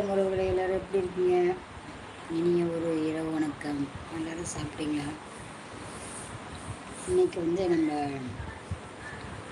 வணக்கம் உறவுகளை எல்லோரும் எப்படி இருக்கீங்க? இனிய ஒரு இரவு வணக்கம். எல்லோரும் சாப்பிட்டீங்களா? இன்னைக்கு வந்து நம்ம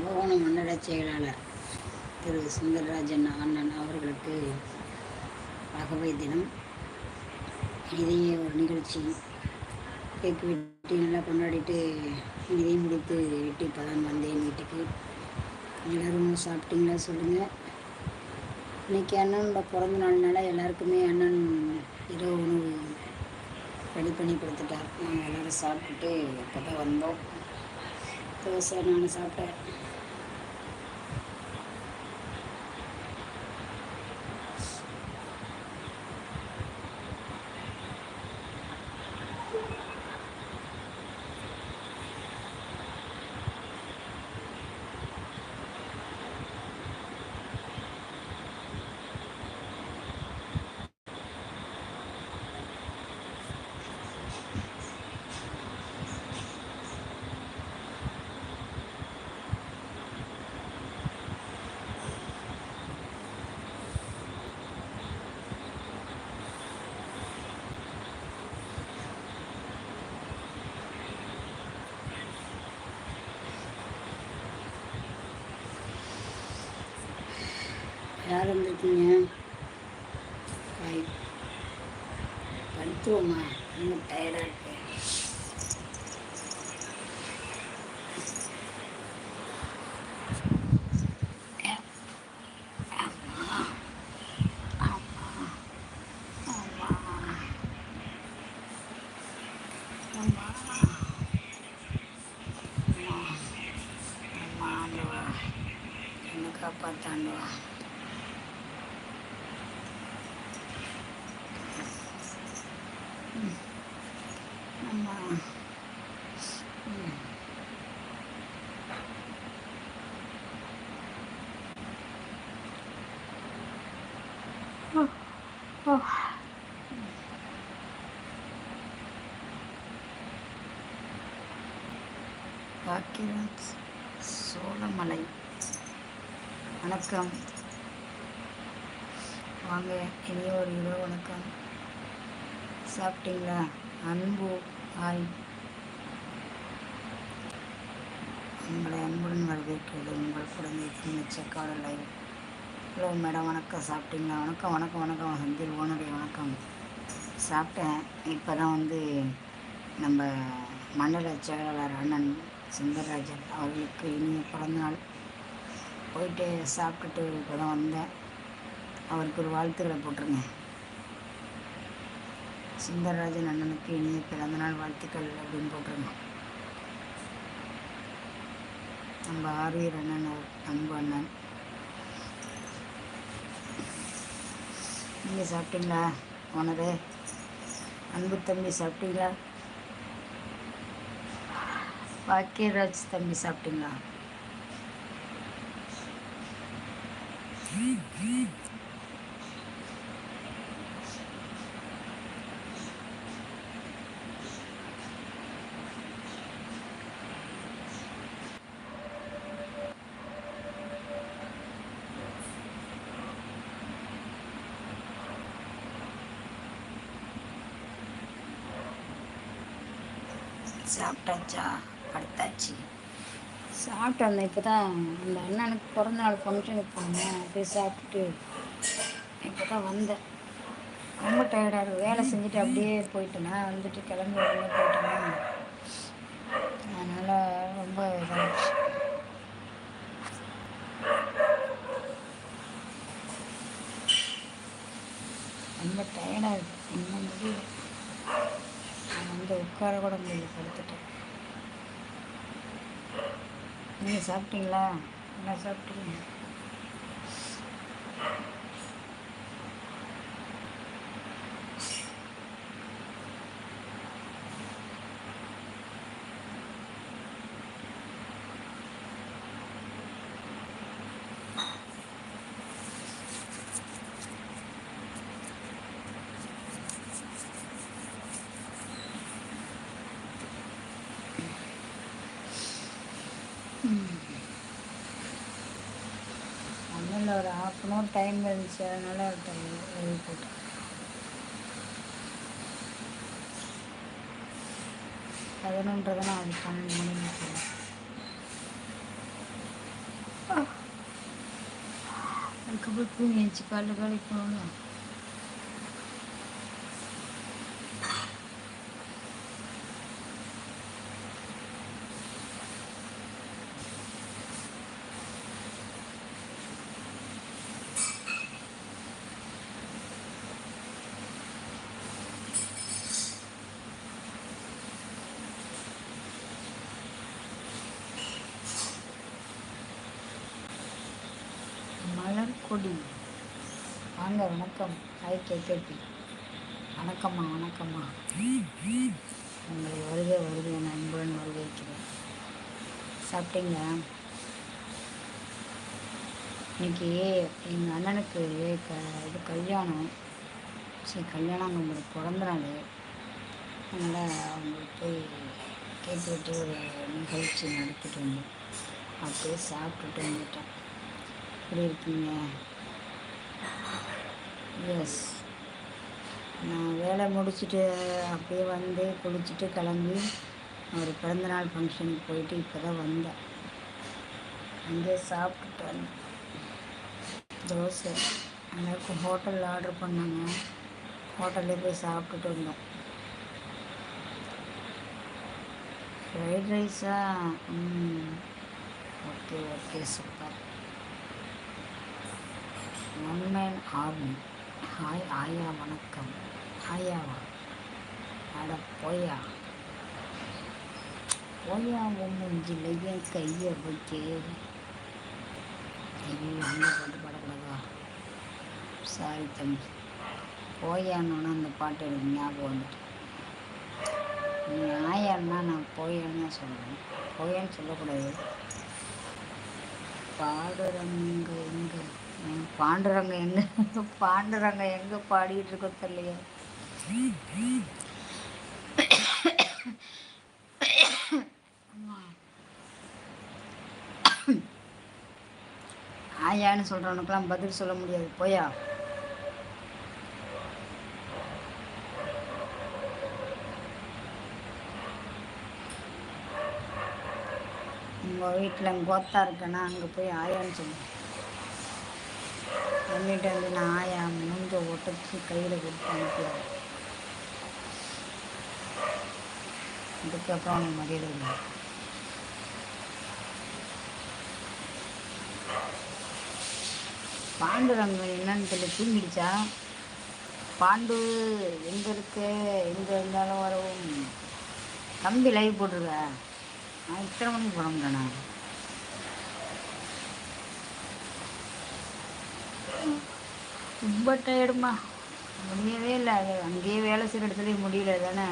மோகன மன்னட செயலாளர் திரு சுந்தரராஜன் அண்ணன் அவர்களுக்கு அகவை தினம் இதையே ஒரு நிகழ்ச்சி. கேக் வெட்டி நல்லா கொண்டாடிட்டு இதையும் முடித்து வெட்டி பலன் வந்தேன் வீட்டுக்கு. எல்லோரும் சாப்பிட்டீங்களா சொல்லுங்கள் இன்றைக்கி அண்ணனோட பிறந்த நாள்னால எல்லாருக்குமே அண்ணன் இரவு உணவு ரெடி பண்ணி கொடுத்துட்டார். நாங்கள் எல்லோரும் சாப்பிட்டுட்டு இப்போ தான் வந்தோம். தோசை நான் சாப்பிட்டேன். யார் வந்திருக்கீங்க? ஹாய் படுத்துவோமா ரொம்ப டயர்டாக இருக்கு. அம்மா பாக்கியராஜ் சோழமலை. வணக்கம். வாங்க இனிய ஒரு இரவு வணக்கம். சாப்பிட்டீங்களா? அன்பு ஆய். உங்களை அன்புடன் வரவேற்கிறது உங்கள் குழந்தை திருநச்சக்காடு லைவ் ஹலோ மேடம் வணக்கம். சாப்பிட்டீங்களா? வணக்கம் வணக்கம் வணக்கம். செந்தில் ஓனரை வணக்கம். சாப்பிட்டேன். இப்போ தான் வந்து நம்ம மண்டல செயலாளர் அண்ணன் சுந்தரராஜன் அவர்களுக்கு இனிய பிறந்தநாள். போயிட்டு சாப்பிட்டுட்டு இப்போ தான் வந்தேன். அவருக்கு ஒரு வாழ்த்துக்களை போட்டிருங்க சுந்தரராஜன் அண்ணனுக்கு இனிய பிறந்தநாள் வாழ்த்துக்கள் அப்படின்னு போட்டிருந்தோம். நம்ம ஆரியர் அண்ணன் அன்பு அண்ணன். நீங்கள் சாப்பிட்டீங்களா ஓனரு? அன்பு தம்பி சாப்பிட்டீங்களா? பாக்கியராஜ் தம்பி சாப்பிட்டீங்களா? சாப்பிட்டாச்சா? படுத்தாச்சு. சாப்பிட்டு வந்தேன் இப்போ தான் அந்த அண்ணனுக்கு பிறந்த நாள் ஃபங்க்ஷனுக்கு போனேன். அப்படியே சாப்பிட்டுட்டு இப்போ தான் வந்தேன். ரொம்ப டயர்டாக இருக்கும் வேலை செஞ்சுட்டு அப்படியே போயிட்டேனா. வந்துட்டு கிளம்பி உடனே போயிட்டேனா அதனால் ரொம்ப இதாகிடுச்சு ரொம்ப டயர்டாக இருக்குது இன்னும் முடியல நான் வந்து உட்கார கூட முடியல படுத்துட்டேன். நீங்கள் சாப்பிட்டீங்களா? என்ன சாப்பிட்டீங்க? ஒன்றும் ஒரு ஹாஃப் அன் ஹவர் டைம் இருந்துச்சு. அதனால் எழுதி போட்டேன். பதினொன்றதுனா அது பன்னெண்டு மணி நினைக்கிறேன் அதுக்கப்புறம் தூங்கி எழுந்துச்சு பல்லு வேலைக்கு போகணும்ல மலர் கொடி வாங்க வணக்கம். ஹாய் கேகேபி வணக்கம்மா வணக்கம்மா. உங்களை வருகை வருகை என அன்புடன் வருகைக்கிறேன் சாப்பிட்டீங்களா? இன்னைக்கு எங்கள் அண்ணனுக்கு க இது கல்யாணம். சரி கல்யாணம் அவங்களுக்கு பிறந்த நாள். அதனால் அவங்களுக்கு போய் கேட்டுக்கிட்டு ஒரு நிகழ்ச்சி நடத்திட்டு வந்தோம். அப்படியே சாப்பிட்டுட்டு வந்துட்டேன் எப்படி இருக்கீங்க? எஸ் நான் வேலை முடிச்சுட்டு அப்படியே வந்து குளிச்சுட்டு கிளம்பி ஒரு பிறந்தநாள் ஃபங்க்ஷனுக்கு போயிட்டு இப்போ தான் வந்தேன். அங்கேயே சாப்பிட்டுட்டு வந்தேன் தோசை. எல்லாருக்கும் ஹோட்டலில் ஆர்டர் பண்ணாங்க. ஹோட்டல்லே போய் சாப்பிட்டுட்டு வந்தோம். ஃப்ரைட் ரைஸா ம் okay okay super one man army hi ஆயா வணக்கம். ஆயாவா அட போயா. போயா உன் மூஞ்சில் என் கையை வைக்க ஐயோ அங்கே போட்டு பாடக்கூடாதா? சாரி தம்பி. போயான்னு அந்த பாட்டு எனக்கு ஞாபகம் வந்துட்டு. நீ ஆயான்னா நான் போயான்னு தான் சொல்கிறேன் போயான்னு சொல்லக்கூடாது. பாடுறங்க எங்க ம், பாண்டுறங்க எங்க பாண்டுறங்க எங்க பாடிட்டு இருக்கோ தெரியலையே. ஆயான்னு சொல்றவனுக்கெல்லாம் பதில் சொல்ல முடியாது. போயா? உங்கள் வீட்டில் கோத்தா இருக்கேன்னா அங்கே போய் ஆயான்னு சொல்லுவேன் பண்ணிட்டு வந்து நான் ஆயா மூஞ்ச ஒட்டச்சு கையில் கொடுத்து அனுப்பிடுவேன் இதுக்கப்புறம் அவனுக்கு மரியாதை இல்லை பாண்டுரங்க என்னன்னு தெரியல தூங்கிடுச்சா? பாண்டு எங்கே இருக்க? எங்கே இருந்தாலும் வரவும். தம்பி லைவ் போட்டிருக்க? நான் இத்தனை மணிக்கு போட முடியல ரொம்ப டயர்டுமா முடியவே இல்லை. அது அங்கேயே வேலை செய்கிற இடத்துல முடியல தானே.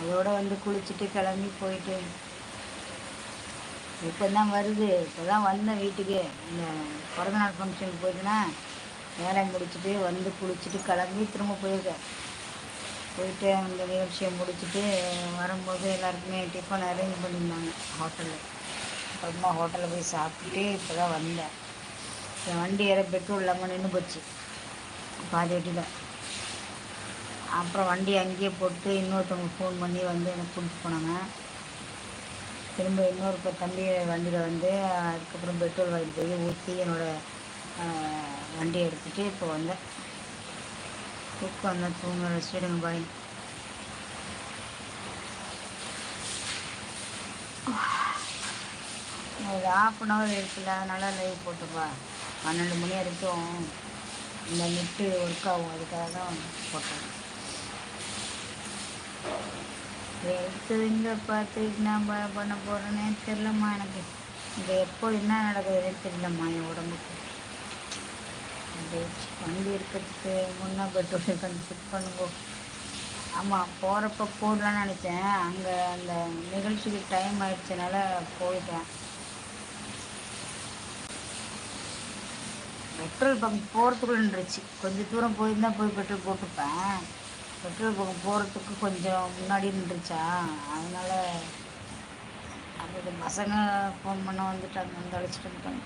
அதோட வந்து குளிச்சுட்டு கிளம்பி போயிட்டு. இப்போ தான் வருது. இப்போ தான் வந்தேன் வீட்டுக்கு. இந்த பிறந்தநாள் ஃபங்க்ஷனுக்கு போயிட்டுனா வேலையை முடிச்சுட்டு வந்து குளிச்சுட்டு கிளம்பி திரும்ப போயிருக்கேன். போயிட்டு அந்த நிகழ்ச்சியை முடிச்சுட்டு வரும்போது எல்லாருக்குமே டிஃபன் அரேஞ்ச் பண்ணியிருந்தாங்க. ஹோட்டலில் அப்புறமா ஹோட்டலில் போய் சாப்பிட்டுட்டு இப்போ தான் வந்தேன். என் வண்டி ஏற பெட்ரோல் இல்லாமல் நின்று போச்சு. பாதி அப்புறம் வண்டி அங்கேயே போட்டு இன்னொருத்தவங்க ஃபோன் பண்ணி வந்து எனக்கு கூட்டிட்டு போனாங்க. திரும்ப இன்னொரு இப்போ தம்பி வண்டியில் வந்து அதுக்கப்புறம் பெட்ரோல் வாங்கிட்டு போய் ஊற்றி என்னோடய வண்டியை எடுத்துகிட்டு இப்போ வந்தேன். தூக்கம் வந்தேன் தூங்க ரெஸ்ட் பாய். ஒரு ஹாஃப் அன் ஹவர் இருக்குல்ல அதனால் லைவ் போட்டுப்பா பன்னெண்டு மணி வரைக்கும். இந்த நெட்டு ஒர்க் ஆகும். அதுக்காக தான் போட்டேன். எடுத்து இங்கே பார்த்து நான் பண்ண போகிறேனே தெரிலம்மா எனக்கு. இங்கே எப்போ என்ன நடக்குதுன்னே தெரியலம்மா என் உடம்புக்கு. வண்டி இருக்கிறதுக்கு முன்னே பெட்ரோல் கொஞ்சம் செக் பண்ணுவோம் ஆமாம் போகிறப்ப போடலான்னு நினச்சேன். அங்கே அந்த நிகழ்ச்சிக்கு டைம் ஆயிடுச்சனால போயிட்டேன். பெட்ரோல் பங்க் போகிறதுக்குள்ளன்றுச்சு கொஞ்சம் தூரம் போயிருந்தால் போய் பெட்ரோல் போட்டுப்பேன். பெட்ரோல் பங்க் போகிறதுக்கு கொஞ்சம் முன்னாடி நின்றுச்சா? அதனால் அந்த பசங்க ஃபோன் பண்ண வந்துட்டாங்க. வந்து அழைச்சிட்டு வந்துட்டாங்க.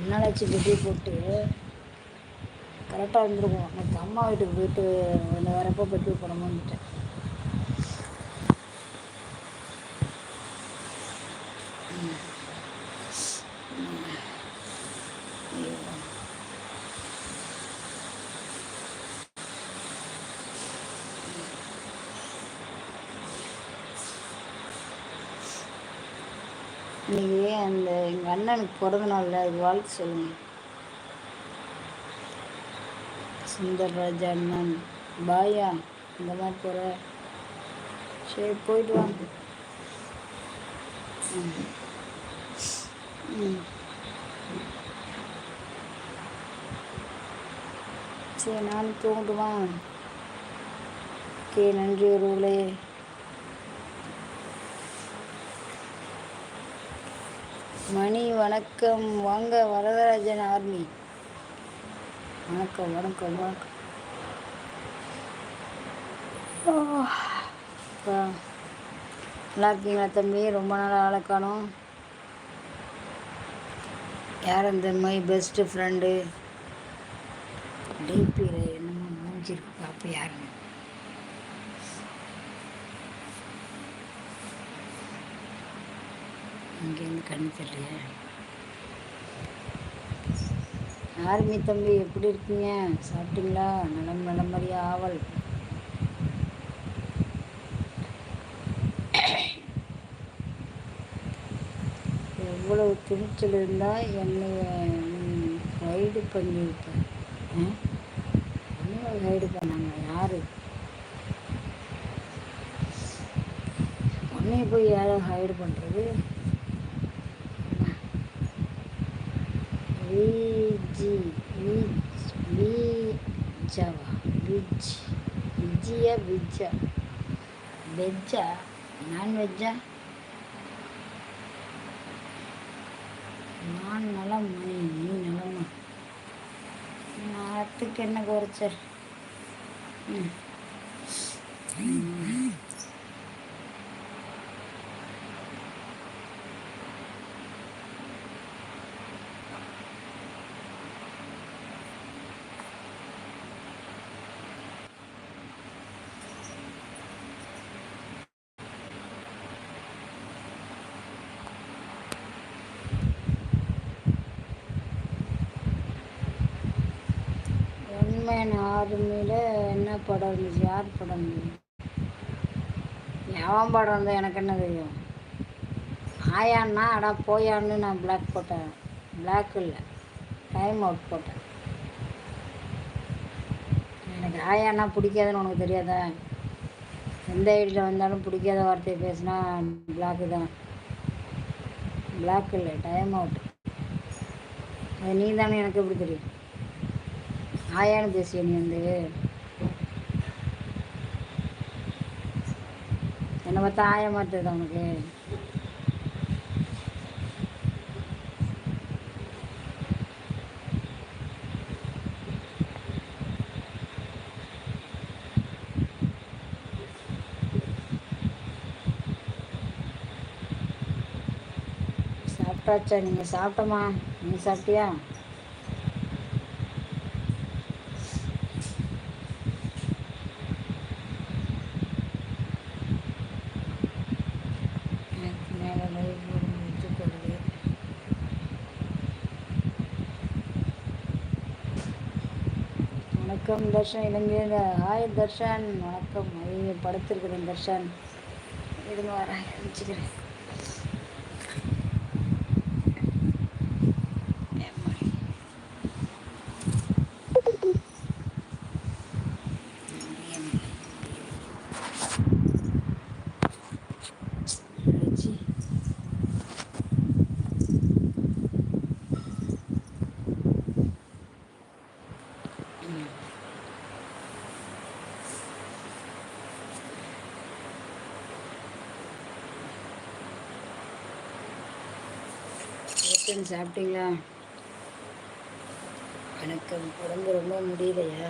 என்னாலாச்சு பெட்ரோல் போட்டு. கரெக்டாக இருந்திருக்கும். நேற்று அம்மா வீட்டுக்கு போயிட்டு ஒன்று வரப்போ பெட்டி போடணும்னு வந்துட்டேன் இன்னைக்கு அந்த எங்கள் அண்ணனுக்கு பிறந்த நாளில் அது வாழ்த்து சொல்லுங்கள் சுந்தர்ராஜ் அண்ணன் பாயா இந்த மாதிரி போகிற சரி போயிட்டு வாங்க ம். சரி நானும் தூண்டுவான் ஓகே நன்றி உறவுகளே மணி வணக்கம். வாங்க வரதராஜன் ஆர்மி. வணக்கம் வணக்கம் வணக்கம். நல்லா இருக்கீங்களா தம்பி? ரொம்ப நாள் ஆளை யார் அந்த மை பெஸ்ட்டு ஃப்ரெண்டு டிபியில் என்னமோ மூஞ்சிருக்கு பாப்பா யாருன்னு இங்கேருந்து கண்ணு தெரியலையே. ஆர்மி தம்பி எப்படி இருக்கீங்க? சாப்பிட்டீங்களா? நலம் நலமறியா ஆவல். எவ்வளவு துணிச்சல் இருந்தால் என்னை கைடு பண்ணியிருப்பேன் என்ன கைடு பண்ணாங்க? யாரு? உன்னைய போய் யாரை ஹைடு பண்ணுறது விஜி விஜ் விஜாவா விஜ் விஜியா வெஜ்ஜா நான்வெஜ்ஜா நான் நலம் மணி நீ நலமா நாத்துக்கு என்ன குறைச்ச ம். ம். என்ன படம் இருந்துச்சு? யார் படம் எவன் படம் இருந்தால் எனக்கு என்ன தெரியும்? ஆயான்னா அடா போயான்னு நான் பிளாக் போட்டேன். பிளாக் இல்லை. டைம் அவுட் போட்டேன். எனக்கு ஆயான்னா பிடிக்காதுன்னு உனக்கு தெரியாதா? எந்த ஐடியில் வந்தாலும் பிடிக்காத வார்த்தையை பேசினா பிளாக்கு தான். பிளாக் இல்லை. டைம் அவுட் அது நீ தானே எனக்கு எப்படி தெரியும்? ஆயான பேசிய நீ வந்து. என்னை பார்த்தா ஆயா மாதிரி அவனுக்கு. உனக்கு சாப்பிட்டாச்சா நீங்கள் சாப்பிட்டோமா? நீ சாப்பிட்டியா எனக்கு மேலே லைவ் வச்சுக்கிறது வணக்கம் தர்ஷன். இலங்கையில் ஹாய் தர்ஷன். வணக்கம். ஐயோ படுத்திருக்கிறேன் தர்ஷன். இருங்க வர ஆரம்பிச்சுக்கிறேன் வச்சு ஓகேன்னு சாப்பிட்டீங்களா? எனக்கு உடம்பு ரொம்ப முடியலையா?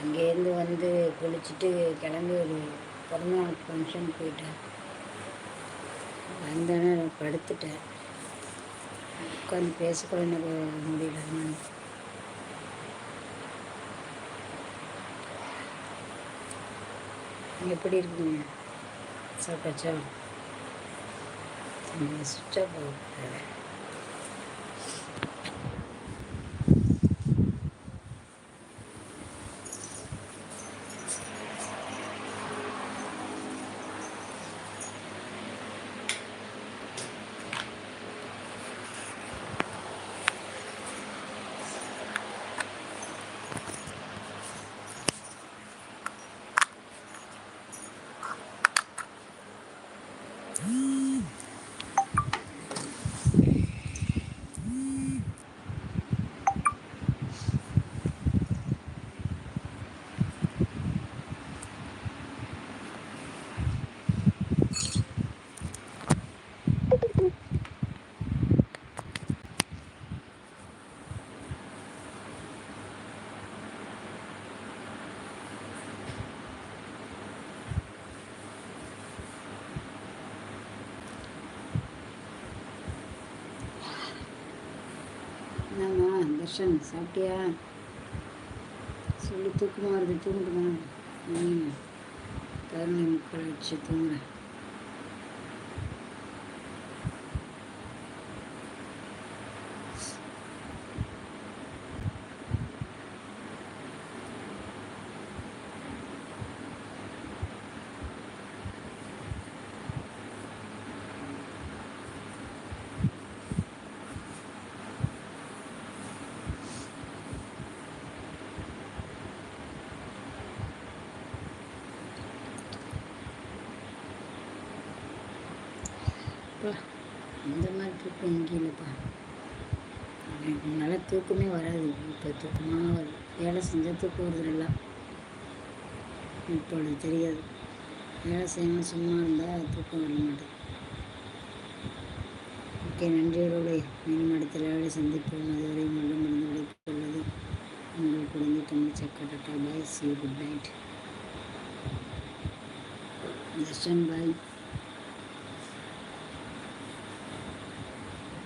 அங்கேருந்து வந்து குளிச்சுட்டு கிளம்பி ஒரு பிறந்தநாள் ஃபங்க்ஷன் போயிட்டேன். வந்தோடனே நான் படுத்துட்டேன். உட்காந்து பேசக்கூட எனக்கு முடியல. நான் எப்படி இருக்குங்க? சாப்பிட்டாச்சா? சுவிட்ச் ஆஃப் ஆகும் சாப்பிட்டியா சொல்லி தூக்கமாக வருது தூங்குமா ம். பதினொன்று முக்கால் வச்சு தூங்குறேன். அப்பா இந்த மாதிரி தூக்கம் எங்கேயும் இல்லைப்பா. எனக்கு நல்லா தூக்கமே வராது இப்போ தூக்கமாக வருது வேலை செஞ்சால் தூக்கம் வருது நல்லா. இப்பொழுது தெரியாது. வேலை செய்யாமல் சும்மா இருந்தால் தூக்கம் வர மாட்டேது ஓகே நன்றியோடு மீண்டும் அடுத்த வேலை சந்திப்போம். அதுவரை மல்ல மருந்து உள்ளது உங்கள் குழந்தை தம்பி சக்கரட்டா bye see good night Darshan bye